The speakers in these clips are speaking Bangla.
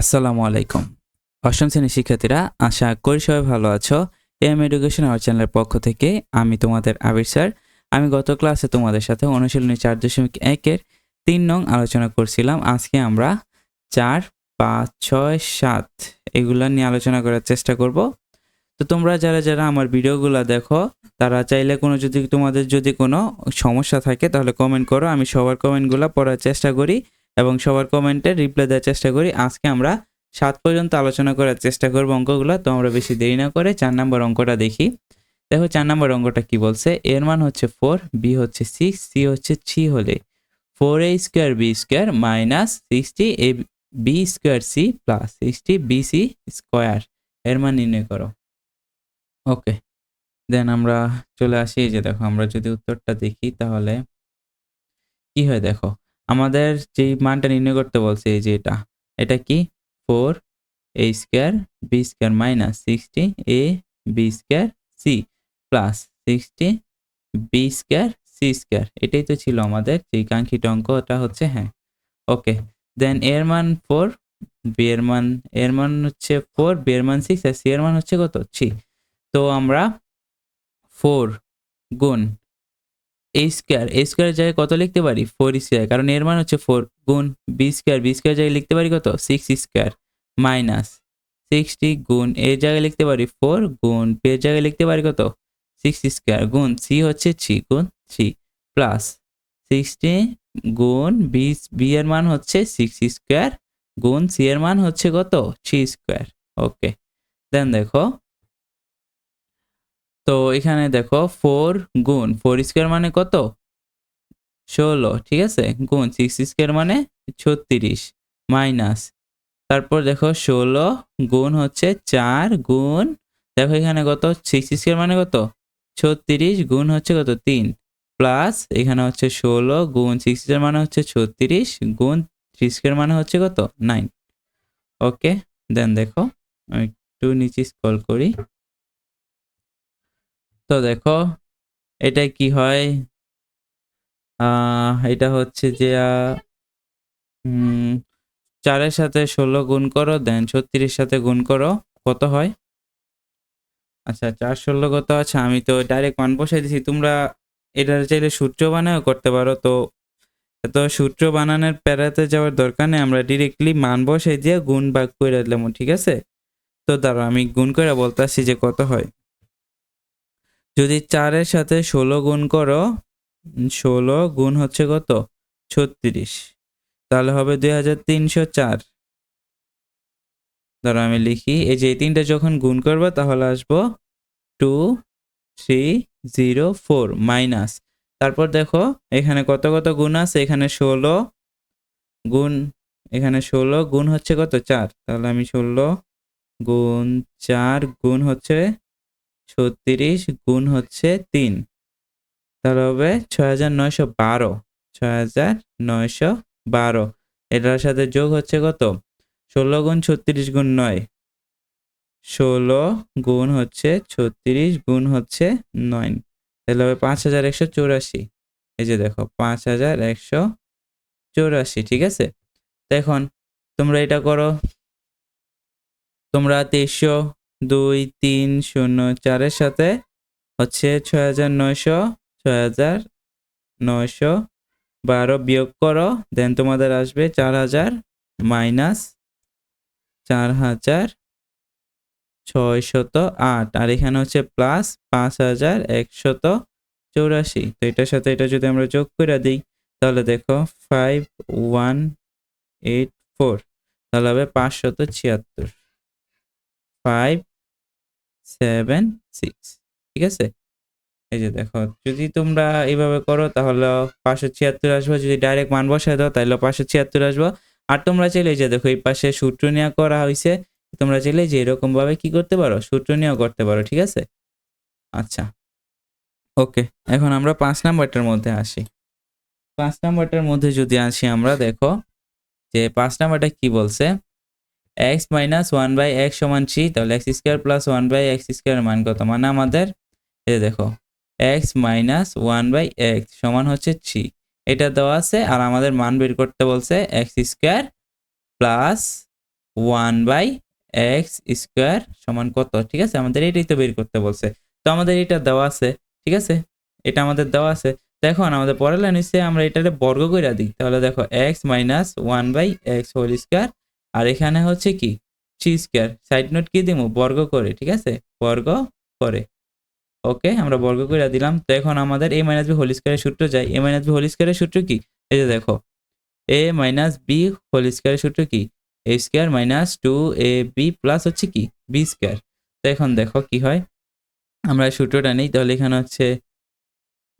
আসসালামু আলাইকুম। অষ্টম শ্রেণির শিক্ষার্থীরা, আশা করি সবাই ভালো আছো। এম এডুকেশন আওয়ার চ্যানেলের পক্ষ থেকে আমি তোমাদের আবির স্যার। আমি গত ক্লাসে তোমাদের সাথে অনুশীলনী চার দশমিক একের তিন নং আলোচনা করছিলাম। আজকে আমরা চার, পাঁচ, ছয়, সাত এগুলো নিয়ে আলোচনা করার চেষ্টা করব। তো তোমরা যারা যারা আমার ভিডিওগুলো দেখো, তারা চাইলে কোনো যদি তোমাদের যদি কোনো সমস্যা থাকে তাহলে কমেন্ট করো। আমি সবার কমেন্টগুলো পড়ার চেষ্টা করি। এবং সবার কমেন্টে রিপ্লাই দেওয়ার চেষ্টা করি। আজকে আমরা সাত পর্যন্ত আলোচনা করার চেষ্টা করব অঙ্কগুলো, তো আমরা বেশি দেরি না করে চার নম্বর অঙ্কটা দেখি। দেখো চার নম্বর অঙ্কটা কি বলছে? এর মান হচ্ছে ফোর বি হচ্ছে সিক্স সি হচ্ছে থ্রি হলে four A square B square minus sixty A B square C plus sixty B C square এর মান নির্ণয় করো। ওকে দেন আমরা চলে আসি। যে দেখো, আমরা যদি উত্তরটা দেখি তাহলে কি হয় দেখো? আমাদের যেই মানটা নির্ণয় করতে বলছে এই যে এটা এটা কি? Four A square B square minus sixty A B square C plus sixty B square C square. এটাই তো ছিল আমাদের যেই কাঙ্ক্ষিত অঙ্ক ওটা হচ্ছে হ্যাঁ। ওকে, দেন এর মান ফোর বি এর মান এর মান হচ্ছে ফোর বি এর মান সিক্স, আর সি এর মান হচ্ছে কত? থ্রি। তো আমরা ফোর গুণ এ স্কোয়ার এ স্কোয়ার জায়গায় কত লিখতে পারি? ফোর স্কোয়ার কারণ এর মান হচ্ছে ফোর গুণ বি স্কোয়ার বি স্কোয়ার জায়গায় লিখতে পারি কত? সিক্স স্কোয়ার মাইনাস সিক্সটি গুণ এর জায়গায় লিখতে পারি ফোর গুণ এর জায়গায় লিখতে পারি কত? সিক্স স্কোয়ার গুণ সি হচ্ছে থ্রি গুণ থ্রি প্লাস সিক্সটি গুণ বি বি এর মান হচ্ছে সিক্স স্কোয়ার গুণ সি এর মান হচ্ছে কত? থ্রি স্কোয়ার ওকে দেন দেখো তো এখানে দেখো ফোর গুণ ফোর স্কোয়ার মানে কত? ষোলো, ঠিক আছে? গুণ সিক্স স্কোয়ার মানে ছত্রিশ মাইনাস তারপর দেখো ষোলো গুণ হচ্ছে চার গুণ, দেখো এখানে কত? সিক্স স্কোয়ার মানে কত? ছত্রিশ গুণ হচ্ছে কত? তিন প্লাস এখানে হচ্ছে ষোলো গুণ সিক্স স্কোয়ার মানে হচ্ছে ছত্রিশ গুণ থ্রি স্কোয়ার মানে হচ্ছে কত? নাইন ওকে দেন দেখো একটু নিচে স্ক্রল করি। তো দেখো, এটা কি হয়? এটা হচ্ছে যে চারের সাথে ষোলো গুণ করো দেন ছত্রিশের সাথে গুণ করো, কত হয়? আচ্ছা চার ষোলো কত আছে? আমি তো ডাইরেক্ট মান বসাই দিছি। তোমরা এটার চাইলে সূত্র বানাও, করতে পারো। তো এত সূত্র বানানোর প্যারাতে যাওয়ার দরকার নেই। আমরা ডিরেক্টলি মান বসাই দিয়ে গুণ ভাগ করে দিলাম, ঠিক আছে? তো দাঁড়াও, আমি গুণ করে বলতেছি যে কত হয়। যদি চারের সাথে ষোলো গুণ করো ষোলো গুণ হচ্ছে কত? ছত্রিশ। তাহলে হবে দুই হাজার তিনশো চার। ধরো আমি লিখি, এই যে তিনটা যখন গুণ করব, তাহলে আসব two three zero four minus. তারপর দেখো, এখানে কত কত গুণ আছে? এখানে ষোলো গুণ, এখানে ষোলো গুণ হচ্ছে কত? চার। তাহলে আমি ষোলো গুণ চার গুণ হচ্ছে ছত্রিশ গুণ হচ্ছে তিন। তাহলে হবে ছয় হাজার নয়শো বারো। ছয় হাজার নয়শো বারো। এটার সাথে যোগ হচ্ছে কত? ষোলো গুণ ছত্রিশ গুণ নয়। ষোলো গুণ হচ্ছে ছত্রিশ গুণ হচ্ছে নয়। তাহলে হবে পাঁচ হাজার একশো চৌরাশি। এই যে দেখো পাঁচ হাজার একশো চৌরাশি, ঠিক আছে? তো এখন তোমরা এটা করো। তোমরা তেইশশো দুই, তিন, শূন্য, চারের সাথে হচ্ছে ছয় হাজার নয়শো, ছয় হাজার নয়শো বারো বিয়োগ করো দেন তোমাদের আসবে চার হাজার মাইনাস চার হাজার ছয়শত আট। আর এখানে হচ্ছে প্লাস পাঁচ হাজার একশত চৌরাশি। তো এটার সাথে এটা যদি আমরা যোগ করে দিই, তাহলে দেখো ফাইভ ওয়ান এইট ফোর তাহলে হবে পাঁচশত ছিয়াত্তর। ফাইভ সেভেন সিক্স ঠিক আছে? এই যে দেখো, যদি তোমরা এইভাবে করো, তাহলে পাঁচশো ছিয়াত্তর আসব, যদি ডাইরেক্ট মান বসায় দাও, তাহলে পাঁচশো ছিয়াত্তর আসব। আর তোমরা চাইলে যে দেখো, এই পাশে সূত্র নেওয়া করা হয়েছে তোমরা চাইলে যে এরকম ভাবে কি করতে পারো, সূত্র নিয়েও করতে পারো, ঠিক আছে? আচ্ছা। ওকে, এখন আমরা পাঁচ নাম্বারটার মধ্যে আসি। পাঁচ নাম্বারটার মধ্যে যদি আসি আমরা, দেখো, যে পাঁচ নাম্বারটা কি বলছে? X minus one by X সমান থ্রি তাহলে X square plus one by X square মান কত? মানে আমাদের যে দেখো X minus one by X সমান হচ্ছে থ্রি এটা দেওয়া আছে, আর আমাদের মান বের করতে বলছে X square plus one by X square সমান কত? ঠিক আছে? আমাদের এটাই তো বের করতে বলছে। তো আমাদের এটা দেওয়া আছে, ঠিক আছে? এটা আমাদের দেওয়া আছে। তো এখন আমাদের পরের লাইন হচ্ছে আমরা এটাকে বর্গ করে দিই। তাহলে দেখো X minus one by X whole square আর এখানে হচ্ছে কি? থ্রি স্কোয়ার সাইড নোট কি দিব বর্গ করে, ঠিক আছে? বর্গ করে। ওকে, আমরা বর্গ করে দিলাম। তো এখন আমাদের এ মাইনাস বি হোল স্কোয়ারের সূত্র যায়। এ মাইনাস বি হোল স্কোয়ারের সূত্র কি? এই যে দেখো। এ মাইনাস বি হোল স্কোয়ারের সূত্র কি? A square minus two A B plus হচ্ছে কি? বি স্কোয়ার তো এখন দেখো কি হয়? আমরা সূত্রটা নেই, তাহলে এখানে হচ্ছে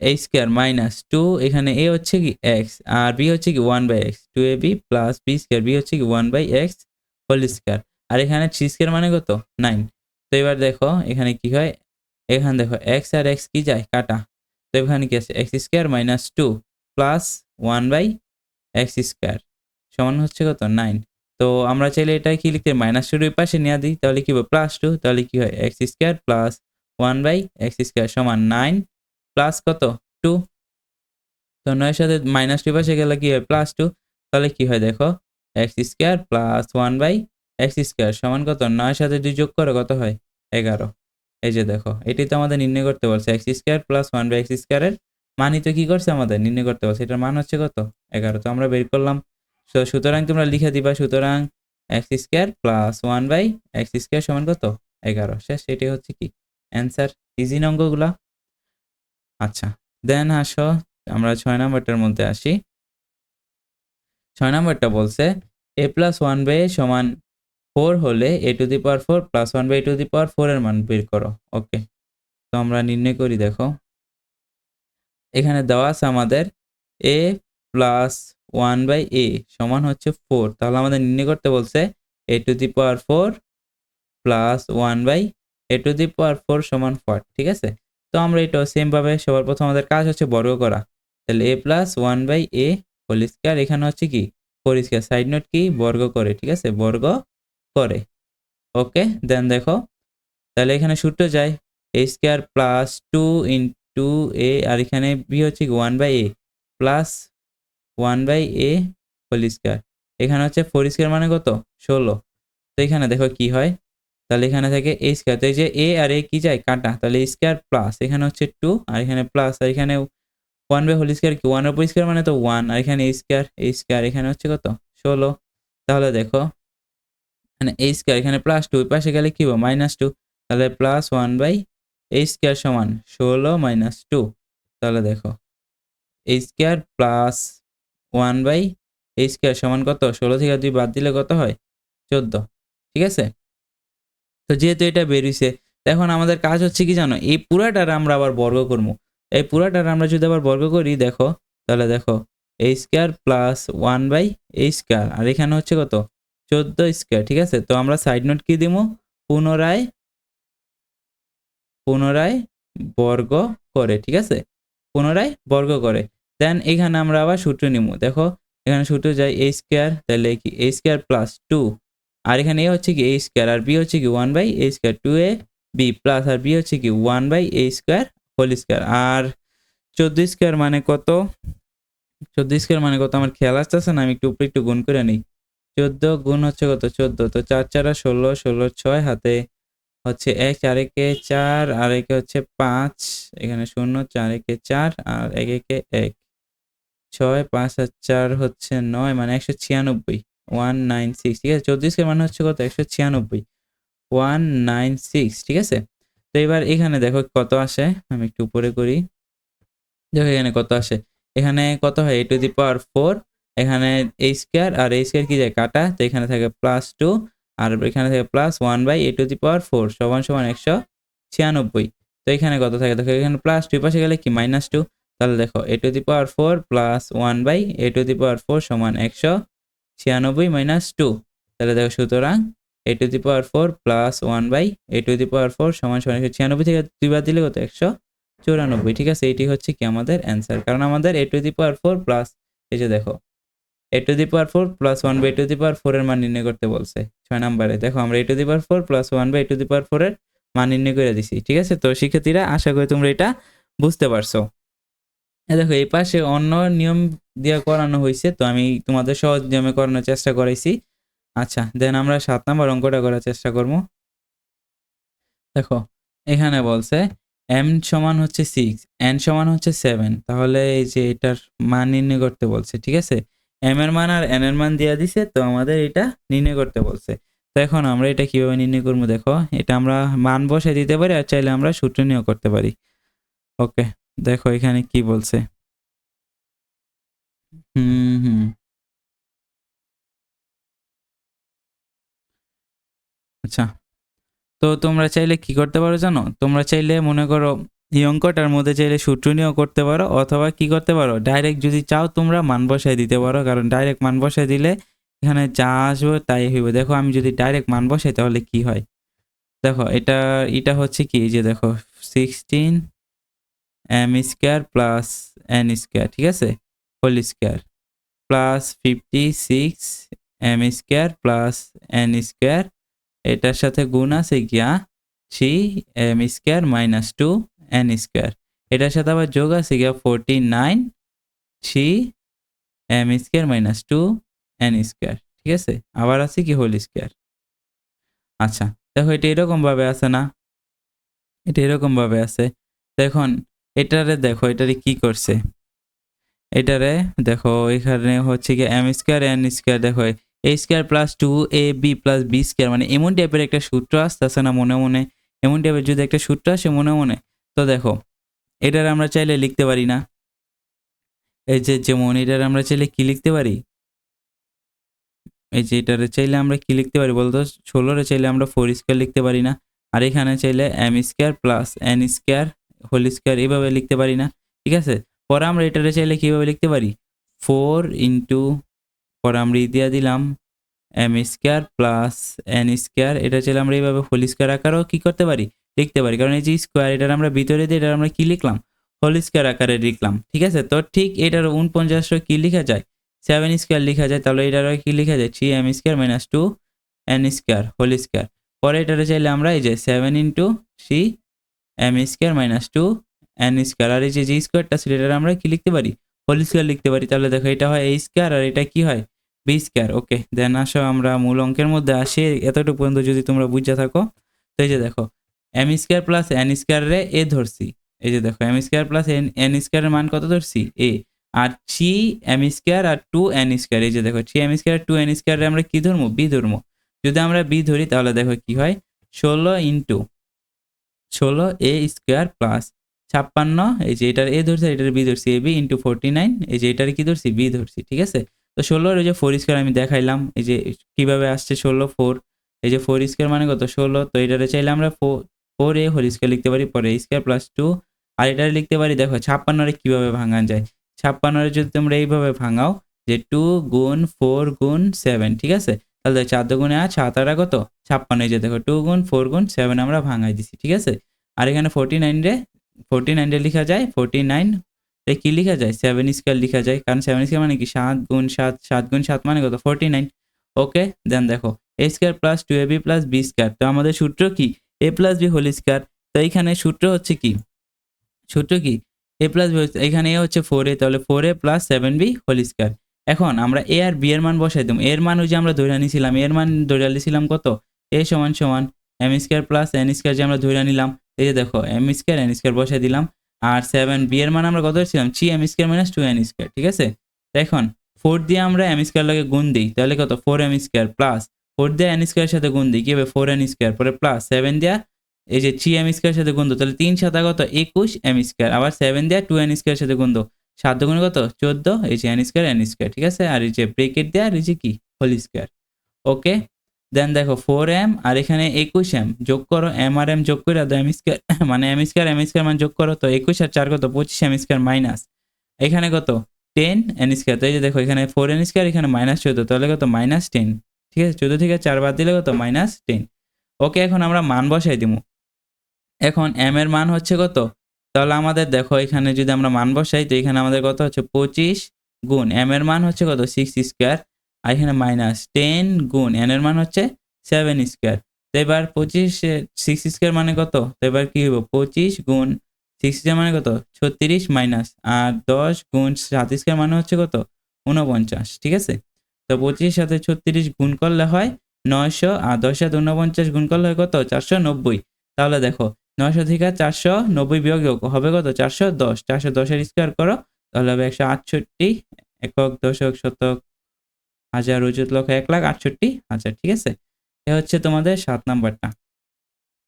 এ স্কোয়ার মাইনাস টু এখানে এ হচ্ছে কি এক্স আর বি হচ্ছে কি one by X two A B plus B square B হচ্ছে কি one by X whole square আর এখানে থ্রি স্কোয়ার মানে কত? নাইন তো এবার দেখো, এখানে কি হয়? এখানে দেখো এক্স আর এক্স কি যায়? কাটা, তো এখানে কি আছে? X square minus two plus one by X square সমান হচ্ছে কত? নাইন তো আমরা চাইলে এটা কি লিখতে মাইনাস টুর ওই পাশে নিয়ে দিই, তাহলে কি হবে? প্লাস টু তাহলে কি হয়? X square plus one by X square সমান নাইন প্লাস কত? টু। তো নয়ের সাথে মাইনাস টু পাশে গেলে কি হয়? প্লাস টু তাহলে কি হয় দেখো? X square plus one by X square সমান কত? নয়ের সাথে দুই যোগ করে কত হয়? এগারো। এই যে দেখো, এটি তো আমাদের নির্ণয় করতে বলছে। X square plus one by X স্কোয়ারের মানই তো কি করছে আমাদের? নির্ণয় করতে বলছে। এটার মান হচ্ছে কত? এগারো। তো আমরা বের করলাম। তো সুতরাং তোমরা লিখে দিবা, সুতরাং X square plus one by X square সমান কত? এগারো। শেষ, এটি হচ্ছে কি? অ্যান্সার ইজি অঙ্কগুলা? আচ্ছা দেন আসো, আমরা ছয় নম্বরটার মধ্যে আসি। ছয় নম্বরটা বলছে এ প্লাস ওয়ান বাই সমান ফোর হলে A to the power four plus one by to the power four এর মান বের করো। ওকে তো আমরা নির্ণয় করি, দেখো। এখানে দেওয়া আছে আমাদের A plus one by A সমান হচ্ছে ফোর তাহলে আমাদের নির্ণয় করতে বলছে A to the power four plus one by A to the power four সমান ফোর ঠিক আছে? তো আমরা এটা সেমভাবে সবার প্রথম আমাদের কাজ হচ্ছে বর্গ করা। তাহলে A plus one by A whole square এখানে হচ্ছে কি? ফোর স্কোয়ার সাইড নোট কি? বর্গ করে, ঠিক আছে? বর্গ করে। ওকে দেন দেখো, তাহলে এখানে সূত্র যায় A square plus two into A আর এখানে বি হচ্ছে কি? One by A plus one by A whole square এখানে হচ্ছে ফোর স্কোয়ার মানে কত? ষোলো। তো এখানে দেখো কি হয়? তাহলে এখানে থেকে এ স্কোয়ার তো এই যে এ আর এ কি যায়? কাটা। তাহলে স্কোয়ার প্লাস এখানে হচ্ছে টু আর এখানে প্লাস আর এখানে ওয়ান বাই হোল স্কোয়ার কি? ওয়ান উপর স্কোয়ার মানে তো ওয়ান আর এখানে এ স্কোয়ার এ স্কোয়ার এখানে হচ্ছে কত? ষোলো। তাহলে দেখো মানে এ স্কোয়ার এখানে প্লাস টু পাশে গেলে কি হবে? মাইনাস টু তাহলে plus one by A square সমান ষোলো মাইনাস টু তাহলে দেখো A square plus one by A square সমান কত? ষোলো থেকে দুই বাদ দিলে কত হয়? চোদ্দ। ঠিক আছে? তো যেহেতু এটা বেরিয়েছে এখন আমাদের কাজ হচ্ছে কি জানো? এই পুরাটার আমরা আবার বর্গ করব। এই পুরাটার আমরা যদি আবার বর্গ করি, দেখো, তাহলে দেখো A square plus one by A square আর এখানে হচ্ছে কত? চোদ্দ স্কোয়ার ঠিক আছে? তো আমরা সাইড নোট কি দিব? পুনরায় পুনরায় বর্গ করে, ঠিক আছে? পুনরায় বর্গ করে। দেন এখানে আমরা আবার সূত্র নিব। দেখো, এখানে সূত্র যাই এ স্কোয়ার তাহলে কি? এ স্কোয়ার প্লাস টু আর এখানে এ হচ্ছে কি এ স্কোয়ার আর বি হচ্ছে কি one by A square two A B plus R B হচ্ছে কি one by A square whole square আর চোদ্দ স্কোয়ার মানে কত? চোদ্দ স্কোয়ার মানে কত? আমার খেয়াল আসতেছে না, আমি একটু উপরে একটু গুণ করে নিই। চোদ্দ গুণ হচ্ছে কত? চোদ্দ। তো চার চারা ষোলো ষোলো ছয়, হাতে হচ্ছে এক চার একে চার, আর একে হচ্ছে পাঁচ। এখানে শূন্য, চার একে চার, আর এক একে এক। ছয়, পাঁচ আর চার হচ্ছে নয় মানে একশো ছিয়ানব্বই। ওয়ান নাইন সিক্স ঠিক আছে? চৌত্রিশ মানে হচ্ছে কত? একশো ছিয়ানব্বই। ওয়ান নাইন সিক্স ঠিক আছে? তো এবার এখানে দেখো কত আসে? আমি একটু উপরে করি। দেখো এখানে কত আসে? এখানে কত হয়? এ টু দি পাওয়ার ফোর এখানে এই স্কোয়ার আর এই স্কোয়ার কি যায়? কাটা। তো এখানে থাকে প্লাস টু আর এখানে থাকে plus one by A to the power four সমান সমান একশো ছিয়ানব্বই। তো এখানে কত থাকে? দেখো এখানে প্লাস টু পাশে গেলে কি? মাইনাস টু তাহলে দেখো A to the power four plus one by A to the power four সমান একশো ছিয়ানব্বই মাইনাস টু তাহলে দেখো সুতরাং A to the power four plus one by A to the power four সমান সমান একশো ছিয়ানব্বই থেকে দুই বার দিলে কত? একশো চৌরানব্বই। ঠিক আছে? এইটি হচ্ছে কি আমাদের অ্যান্সার কারণ আমাদের A to the power four plus এই যে দেখো A to the power four plus one by to the power four এর মান নির্ণয় করতে বলছে। ছয় নম্বরে। দেখো, আমরা A to the power four plus one by to the power four এর মান নির্ণয় করে দিছি। ঠিক আছে? তো শিক্ষার্থীরা, আশা করি তোমরা এটা বুঝতে পারছ। দেখো, এই পাশে অন্য নিয়ম দিয়ে করানো হয়েছে, তো আমি তোমাদের সহজ নিয়মে করানোর চেষ্টা করাইছি। আচ্ছা দেন আমরা সাত নাম্বার অঙ্কটা করার চেষ্টা করব। দেখো, এখানে বলছে এম সমান হচ্ছে সিক্স এন সমান হচ্ছে সেভেন তাহলে এই যে এটার মান নির্ণয় করতে বলছে, ঠিক আছে? এম এর মান আর এন এর মান দেওয়া দিছে, তো আমাদের এটা নির্ণয় করতে বলছে। তো এখন আমরা এটা কীভাবে নির্ণয় করব, দেখো, এটা আমরা মান বসে দিতে পারি, আর চাইলে আমরা সূত্র নিয়েও করতে পারি। ওকে, দেখো এখানে কি বলছে। আচ্ছা। তো তোমরা চাইলে কি করতে পারো জানো? তোমরা চাইলে মনে করো এই অঙ্কটার মধ্যে চাইলে সূত্র নিয়েও করতে পারো অথবা কি করতে পারো? ডাইরেক্ট যদি চাও তোমরা মান বসায় দিতে পারো, কারণ ডাইরেক্ট মান বসায় দিলে এখানে যা আসবে তাই হইবে। দেখো আমি যদি ডাইরেক্ট মান বসাই তাহলে কি হয়? দেখো এটা এটা হচ্ছে কি? যে দেখো sixteen M square plus N square ঠিক আছে? Whole square plus fifty six M square plus N square এটার সাথে গুণ আছে গিয়া three M square minus two N square এটার সাথে আবার যোগ আছে গিয়া forty nine three M square minus two N square ঠিক আছে? আবার আছে কি হোল স্কোয়ার আচ্ছা দেখো এটা এরকম ভাবে আছে না? এটা এরকম ভাবে আছে। তো এখন এটারে দেখো, এটারে কি করছে? এটারে দেখো, এখানে হচ্ছে কি এম স্কোয়ার এন স্কোয়ার দেখো A square plus two A B plus B square মানে এমন টাইপের একটা সূত্র আসতে আসতেছে না মনে মনে। এমন টাইপের যদি একটা সূত্র আসে মনে মনে। তো দেখো, এটার আমরা চাইলে লিখতে পারি না। এই যে যেমন এটার আমরা চাইলে কি লিখতে পারি? এই যে এটারে চাইলে আমরা কি লিখতে পারি বলতো? ষোলোরে চাইলে আমরা ফোর স্কোয়ার লিখতে পারি না। আর এখানে চাইলে M square plus N square whole square এইভাবে লিখতে পারি না। ঠিক আছে? পরে আমরা এটারে চাইলে কীভাবে লিখতে পারি? ফোর ইন্টু পরে আমরা দিয়ে দিলাম M square plus N square এটা চাইলে আমরা এইভাবে হোল স্কোয়ার আকারেও কী করতে পারি? লিখতে পারি। কারণ এই যে স্কোয়ার এটার আমরা ভিতরে দিয়ে এটা আমরা কী লিখলাম? হোল স্কোয়ার আকারে লিখলাম। ঠিক আছে? তো ঠিক এটার উনপঞ্চাশটা কি লেখা যায়? সেভেন স্কোয়ার লেখা যায়। তাহলে এটারও কি লেখা যায়? Three M square minus two N square whole square পরে এটারে চাইলে আমরা এই যে seven into three M square minus two N square আর এই যে যে স্কোয়ারটা এটার আমরা কি লিখতে পারি? হোল স্কোয়ার লিখতে পারি। তাহলে দেখো, এটা হয় এ স্কোয়ার আর এটা কি হয়? বি স্কোয়ার ওকে দেন আসো আমরা মূল অঙ্কের মধ্যে আসি, এতটুকু পর্যন্ত যদি তোমরা বুঝে থাকো। তো এই যে দেখো M square plus N square A ধরছি। এই যে দেখো M square plus N N স্কোয়ারের মান কত ধরছি? এ আর থ্রি এম স্কোয়ার আর টু এন স্কোয়ার এই যে দেখো three M square two N স্কোয়ারে আমরা কি ধরবো? বি ধরবো। যদি আমরা বি ধরি, তাহলে দেখো কি হয়? ষোলো ইন্টু, ষোলো এ স্কোয়ার প্লাস ছাপ্পান্ন, এই যে এটার এ ধরছে এটার বি ধরছি, A B into forty nine এই যে এটার কি ধরছি? বি ধরছি, ঠিক আছে? তো ষোলোর ওই যে ফোর স্কোয়ার আমি দেখাইলাম, এই যে কীভাবে আসছে ষোলো ফোর এই যে ফোর স্কোয়ার মানে কত? ষোলো, তো এটারে চাইলে আমরা ফোর এ হোল স্কোয়ার লিখতে পারি পরে স্কোয়ার প্লাস টু আর এটারে লিখতে পারি, দেখো, ছাপ্পান্নরে কীভাবে ভাঙান যায়? ছাপ্পান্নরে যদি তোমরা এইভাবে ভাঙাও, যে টু গুণ ফোর গুণ সেভেন ঠিক আছে? তাহলে চার গুণে আর সাত আটা কত? ছাপ্পান্ন, এই যে দেখো টু গুণ ফোর গুণ সেভেন আমরা ভাঙাই দিছি, ঠিক আছে? আর এখানে ফোরটি নাইন রে ফোরটি নাইনটা লেখা যায়, ফোরটি নাইন রে কি লেখা যায়? সেভেন স্কোয়ার লেখা যায়, কারণ সেভেন স্কোয়ার মানে কি? সাত গুণ সাত সাত গুণ সাত মানে কত? Forty nine. ওকে দেন দেখো A square plus two A B plus B square তো আমাদের সূত্র কি? A plus B whole square তো এইখানে সূত্র হচ্ছে কি? সূত্র কি? এ প্লাস বি এখানে এ হচ্ছে ফোর এ তাহলে four A plus seven B whole square এখন আমরা এ আর বি এর মান বসাই দেবো। এর মান ওই যে আমরা ধরে নিয়েছিলাম এর মান ধরে নিয়েছিলাম কত? এ সমান সমান M square plus N square যে আমরা ধরে নিলাম। এই যে দেখো এম স্কোয়ার এন স্কোয়ার বসাই দিলাম। আর সেভেন বি এর মান আমরা কত ছিলাম three M square minus two N square ঠিক আছে? এখন ফোর দিয়ে আমরা এম স্কোয়ার লাগে গুণ দিই, তাহলে কত? Four M square plus four দিয়ে এন স্কোয়ারের সাথে গুণ দিই, কি হবে? ফোর এন স্কোয়ার পরে প্লাস সেভেন দেওয়া এই যে থ্রি এম স্কোয়ারের সাথে গুণ তাহলে তিন সাতা কত? একুশ এম স্কোয়ার আবার সেভেন দেওয়া টু এন স্কোয়ারের সাথে গুণ সাত গুণ কত? চোদ্দ। এই যে এন স্কোয়ার এন স্কোয়ার ঠিক আছে? আর এই যে ব্রেকেট দেওয়া আর এই যে কি? হোল স্কোয়ার ওকে দেন দেখো ফোর এম আর এখানে একুশ এম যোগ করো এম আর এম যোগ করে এম স্কোয়ার মানে এম স্কোয়ার এম স্কোয়ার মানে যোগ করো তো একুশ আর চার কত? পঁচিশ এম স্কোয়ার মাইনাস এখানে কত? টেন এন স্কোয়ার তো এই যে দেখো এখানে ফোর এন স্কোয়ার এখানে মাইনাস চোদ্দ। তাহলে কত? মাইনাস টেন ঠিক আছে? চোদ্দ থেকে চার বাদ দিলে কত? মাইনাস টেন ওকে এখন আমরা মান বসাই দিব এখন এম এর মান হচ্ছে কত? তাহলে আমাদের দেখো এখানে যদি আমরা মান বসাই, তো এখানে আমাদের কত হচ্ছে? পঁচিশ গুণ। এম এর মান হচ্ছে কত? সিক্স স্কোয়ার আর এখানে মাইনাস টেন গুণ এন এর মান হচ্ছে সেভেন স্কোয়ার তো এবার পঁচিশ সিক্স স্কোয়ার মানে কত? তো এবার কি হইব? পঁচিশ গুণ সিক্স স্কোয়ার মানে কত? ছত্রিশ মাইনাস আর দশ গুণ সাত স্কোয়ার মানে হচ্ছে কত? উনপঞ্চাশ ঠিক আছে? তো পঁচিশ সাথে ছত্রিশ গুণ করলে হয় নয়শো, আর দশ সাথে ঊনপঞ্চাশ গুণ করলে হয় কত? চারশো নব্বই। তাহলে দেখো, নয়শো থেকে চারশো নব্বই বিয়োগ হবে কত? চারশো দশ। চারশো দশের স্কোয়ার করো, তাহলে হবে একশো আটষট্টি, একক দশক শতক হাজার অযুত লক্ষ এক লাখ আটষট্টি হাজার, ঠিক আছে? এ হচ্ছে তোমাদের সাত নাম্বারটা।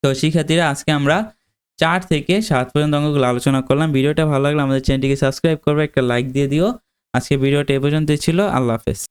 তো শিক্ষার্থীরা, আজকে আমরা চার থেকে সাত পর্যন্ত অঙ্কগুলো আলোচনা করলাম। ভিডিওটা ভালো লাগলে আমাদের চ্যানেলটিকে সাবস্ক্রাইব করবে, একটা লাইক দিয়ে দিও। আজকে ভিডিওটা এ পর্যন্তই ছিল। আল্লাহ হাফেজ।